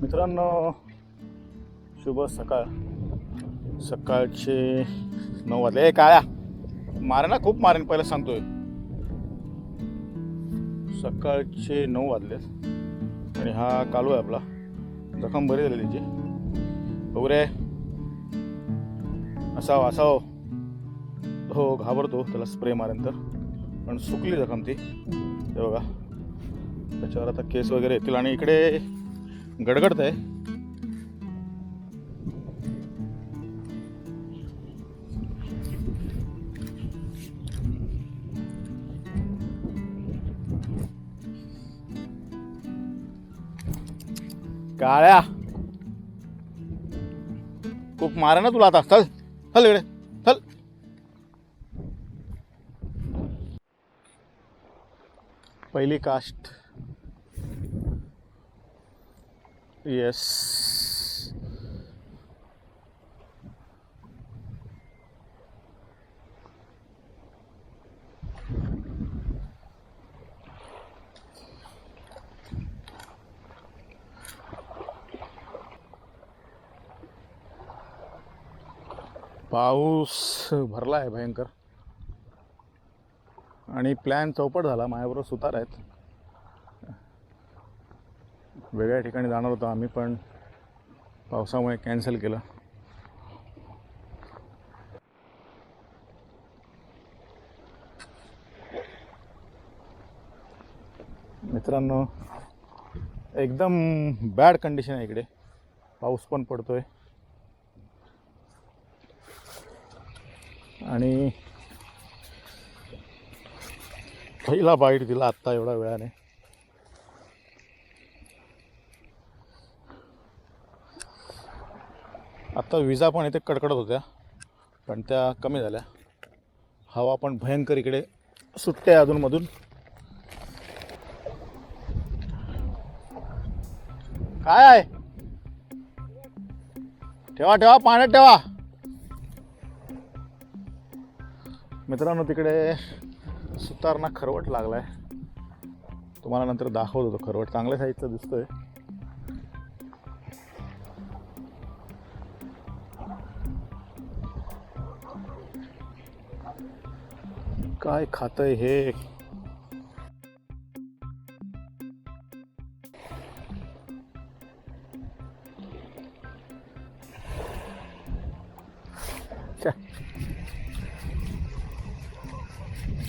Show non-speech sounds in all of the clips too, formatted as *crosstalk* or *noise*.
मित्रांनो शुभ सकाळ. सकाळचे नऊ वाजले. ए काळ्या मारणा खूप मारेन पहिलं सांगतोय. सकाळचे नऊ वाजले आणि हा कालू आहे आपला. जखम बरी झाली त्याची बघू रे. असाव असाव. हो घाबरतो त्याला स्प्रे मारेन तर. पण सुकली जखम ती. हे बघा. त्याच्यावर आता केस वगैरे येतील आणि इकडे गडगडत आहे काळ्या. खूप मारा ना तुला आता. चल चल इकडे चल. पहिली कास्ट येस पाऊस भरला आहे भयंकर. आणि प्लॅन चौपट झाला. माझ्याबरोबर सुतार आहेत. वेगळ्या ठिकाणी जाणार होतो आम्ही पण पावसामुळे कॅन्सल केलं. मित्रांनो एकदम बॅड कंडिशन आहे इकडे. पाऊस पण पडतोय. आणि पहिला बाईट दिला आत्ता एवढ्या वेळाने. आत्ता विजा पण इथे कडकडत होत्या पण त्या कमी झाल्या. हवा पण भयंकर इकडे सुटते अधूनमधून. काय आहे? ठेवा ठेवा पाण्यात ठेवा. मित्रांनो तिकडे सुतारणा खरवट लागलाय. तुम्हाला नंतर दाखवत होतो खरवट. चांगल्या साईजचं दिसतोय. काय खातंय हे?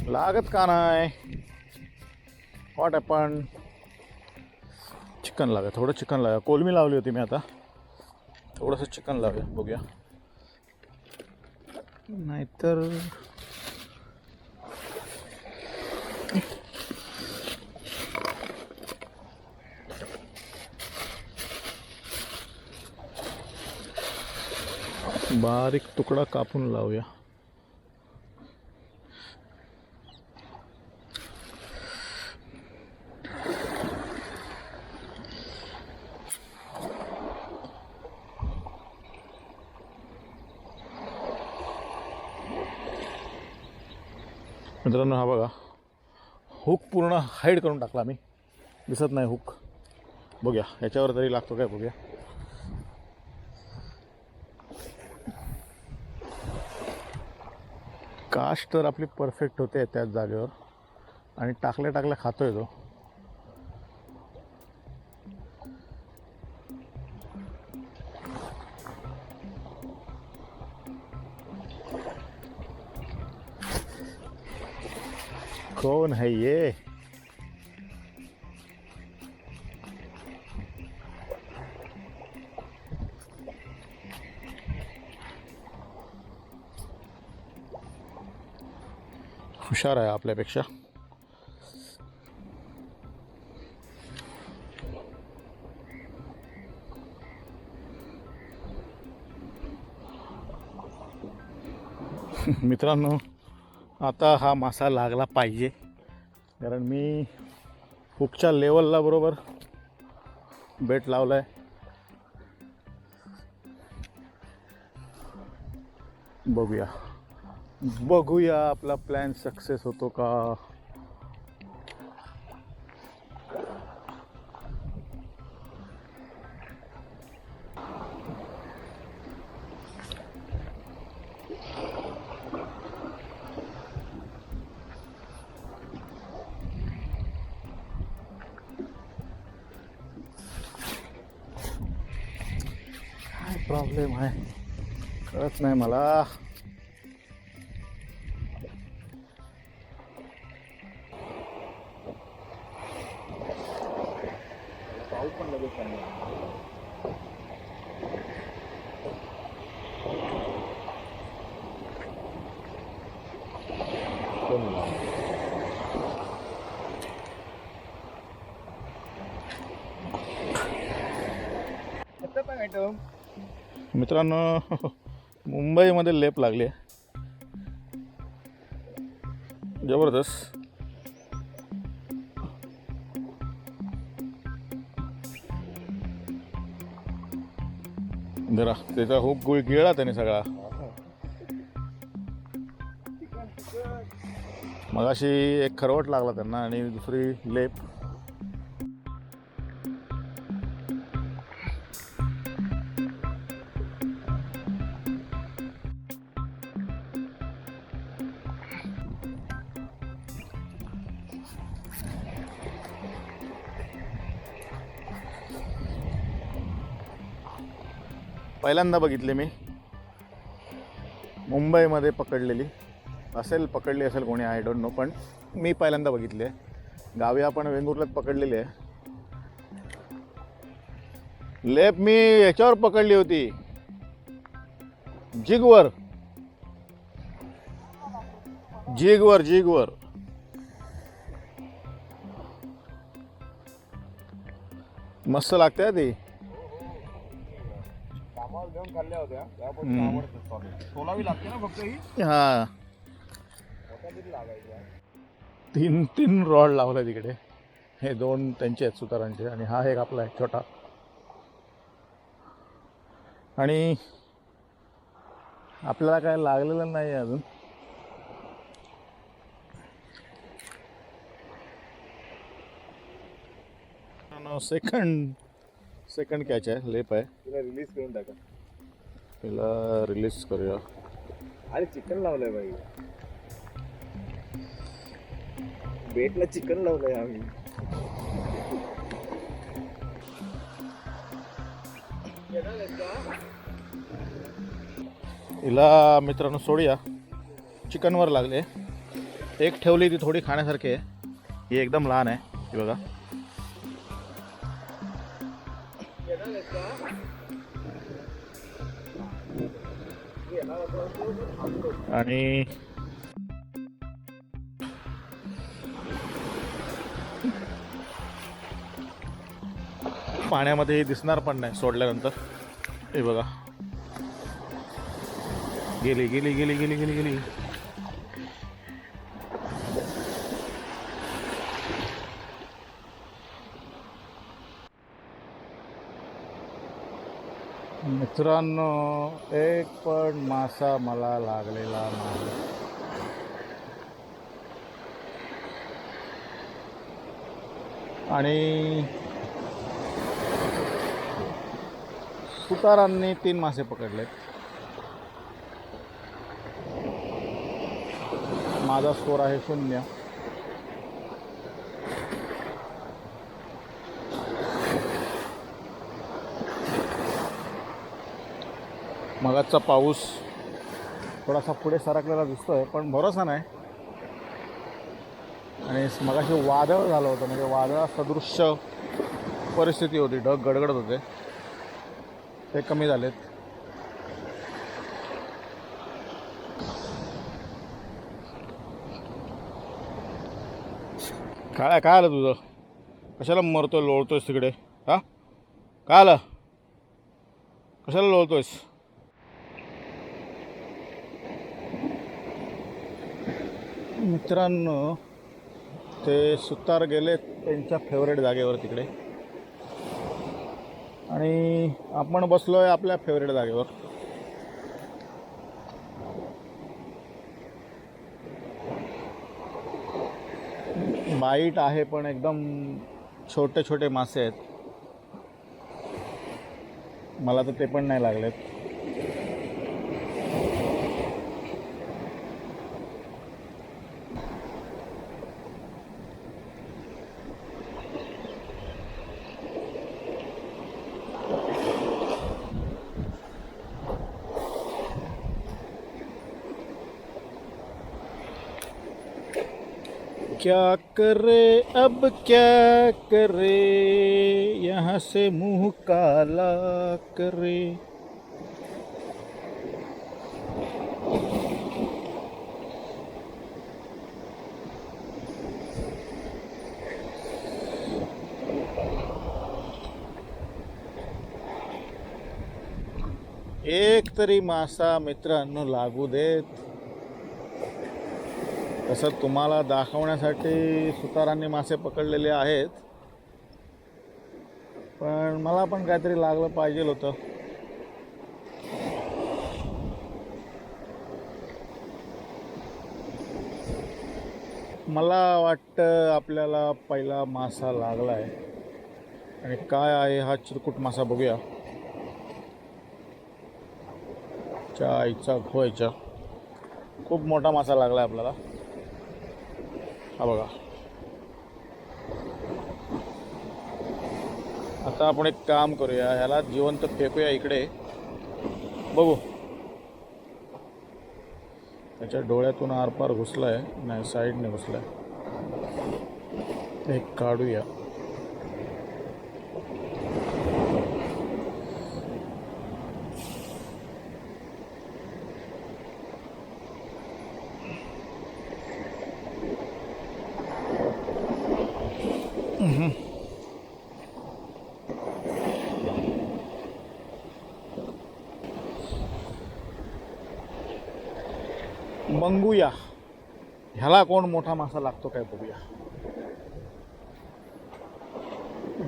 लागत का नाही? वाट पण चिकन लागा थोडं चिकन लागा कोलमी लावली होती मी आता. थोडंसं चिकन लावूया बघूया. नाहीतर बारीक तुकडा कापून लावूया. मित्रांनो हा बघा. हुक पूर्ण हाईड करून टाकला मी दिसत नाही हुक. बघूया याच्यावर तरी लागतो काय बघूया. कास्ट तर आपली परफेक्ट होते त्याच जागेवर. आणि टाकल्या टाकल्या खातोय तो. कौन है ये? हुशार आहे आपल्यापेक्षा. *laughs* मित्रांनो आता हा मासा लागला पाहिजे. कारण मी हुकच्या लेवलला बरोबर बेट लावला आहे बघूया. बघूया आपला प्लॅन सक्सेस होतो का. प्रॉब्लेम आहे? कळत नाही मला. मित्रांनो मुंबईमध्ये लेप लागली आहे. जबरदस्त. म्हणजे जरा त्याचा खूप गुळ गिळला त्याने सगळा. मगाशी एक खरवट लागला त्यांना आणि दुसरी लेप. पहिल्यांदा बघितले मी. मुंबईमध्ये पकडलेली. असेल पकडली असेल कोणी आय डोंट नो पण मी पहिल्यांदा बघितली आहे. गावी आपण वेंगुर्ल्यात पकडलेली आहे. लेप मी याच्यावर पकडली होती. जिगवर. जिगवर जिगवर. मस्त लागते ती. घेऊन खाल्ल्या होत्या. त्यापासून हम्म. आवडतात स्वामी. सोलावी लागते ना फक्त ही? हा. लागायची. तीन तीन रॉड लावले तिकडे. हे दोन त्यांचे आहेत सुतारांचे. आणि हा एक आपला आहे छोटा. आणि आपल्याला काय लागलेलं नाही आहे अजून. सेकंड सेकंड कॅच आहे लेप आहे. तिला रिलीज करून टाका. तिला रिलीज करूया. अरे चिकन लावलंय बाई. बेटला चिकन लावलंय आम्ही. हिला मित्रांनो सोडूया. चिकनवर लागले. एक ठेवली ती थोडी खाण्यासारखी आहे. ही एकदम लहान आहे. ही बघा. आणि पाण्यामध्ये दिसणार पण नाही सोडल्यानंतर. हे बघा. गेली गेली गेली गेली गेली गेली. मित्रांनो एक पण मासा मला लागलेला नाही. आणि सुतारांनी तीन मासे पकडलेत. माझा स्कोर आहे शून्य. मगाचा पाऊस थोडासा पुढे सरकलेला दिसतो आहे पण भरोसा नाही. आणि मगाशी वादळ झालं होतं म्हणजे वादळासदृश्य परिस्थिती होती ढग गडगडत होते. ते कमी झालेत. काय काय आलं तुझं? कशाला मरतोय लोळतोयस तिकडे? हा? काय आलं? कशाला लोळतोयस? मित्रांनो ते सुतार गेले त्यांच्या फेवरेट जागेवर तिकडे. आणि आपण बसलो आहे आपल्या फेवरेट जागेवर. बाईट आहे पण एकदम छोटे छोटे मासे आहेत. मला तर ते पण नाही लागलेत. क्या करे अब क्या करे? यहाँ से मुंह काला करे। एक तरी मासा मित्रांनो लागू देत. तसं तुम्हाला दाखवण्यासाठी सुतारांनी मासे पकडलेले आहेत. पण मला पण काहीतरी लागलं पाहिजे होतं. मला वाटतं आपल्याला पहिला मासा लागला आहे आणि काय आहे हा चिरकुट मासा बघूया. च्या आईचा घोयच्या खूप मोठा मासा लागला आहे आपल्याला. हा बघा. आता आपण एक काम करूया ह्याला जिवंत फेकूया इकडे. बघू. त्याच्या डोळ्यातून आरपार घुसलाय नाही साईडने घुसलाय. एक काढूया. मंगूया ह्याला कोण मोठा मासा लागतो काय बघूया.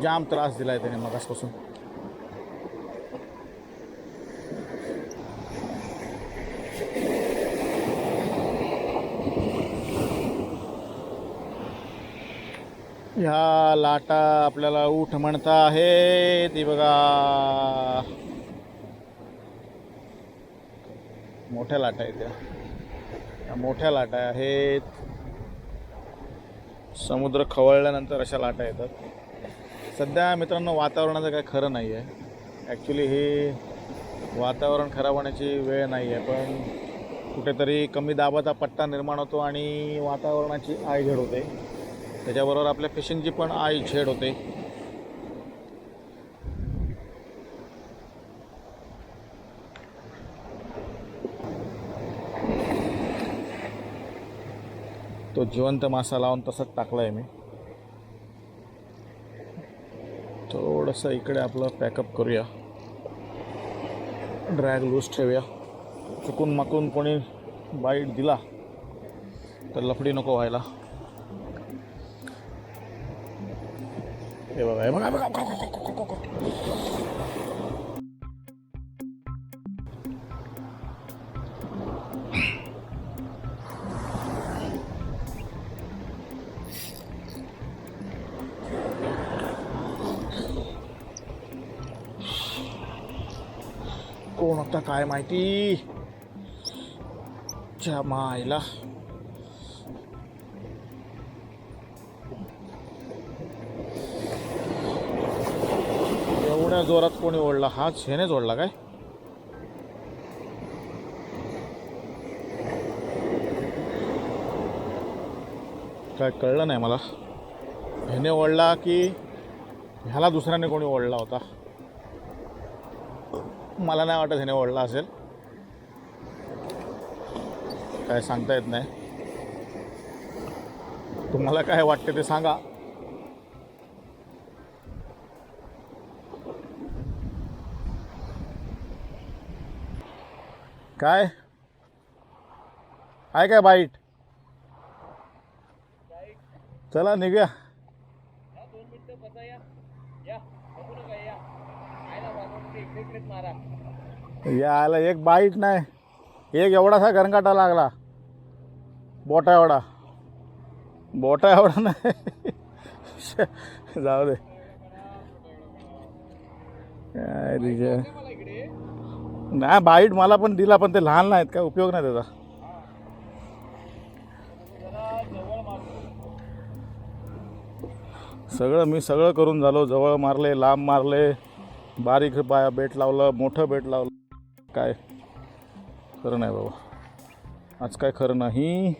जाम त्रास दिलाय त्याने मगासपासून. ह्या लाटा आपल्याला उठ म्हणता आहे ती बघा. मोठ्या लाटा आहेत त्या. या मोठ्या लाटा आहेत. समुद्र खवळल्यानंतर अशा लाटा येतात. सध्या मित्रांनो वातावरणाचं काय खरं नाही आहे. ॲक्च्युली हे वातावरण खराब होण्याची वेळ नाही आहे पण कुठेतरी कमी दाबाचा पट्टा निर्माण होतो आणि वातावरणाची आयझेड होते. त्याच्याबरोबर आपल्या फिशिंगची पण आई छेड होते. तो जिवंत मासा लावून तसंच टाकला आहे मी. थोडंसं इकडे आपलं पॅकअप करूया. ड्रॅग लूज ठेवूया. चुकून माकून कोणी बाईट दिला तर लफडी नको व्हायला. हे बघा हे बघा. कोण होता काय माहिती? च्या मायला. एवढ्या जोरात कोणी ओढला? हाच ह्यानेच ओढला काय? काय कळलं नाही मला. ह्याने ओढला की ह्याला दुसऱ्याने कोणी ओढला होता? मला नाही वाटत ह्याने ओढला असेल. काय सांगता येत नाही. तुम्हाला काय वाटते ते सांगा. काय? आहे काय बाईट? चला निघूया दोन मिनिटं बसा या या बघू नका या आयला वाजवून इकडे इकडेच मारा यायला एक बाईट नाही. एक एवढासा गरंगाटा लागला. बोटा एवढा. बोटा एवढा नाही. जाऊ दे. नाही बाईट मला पण दिला पण ते लहान नाहीत. काय उपयोग नाही त्याचा. सगळं मी सगळं करून झालो. जवळ मारले लांब मारले. बारीक बाया बेट लावलं मोठं बेट लावलं. काय? खरं नाही बाबा. आज काय खरं नाही.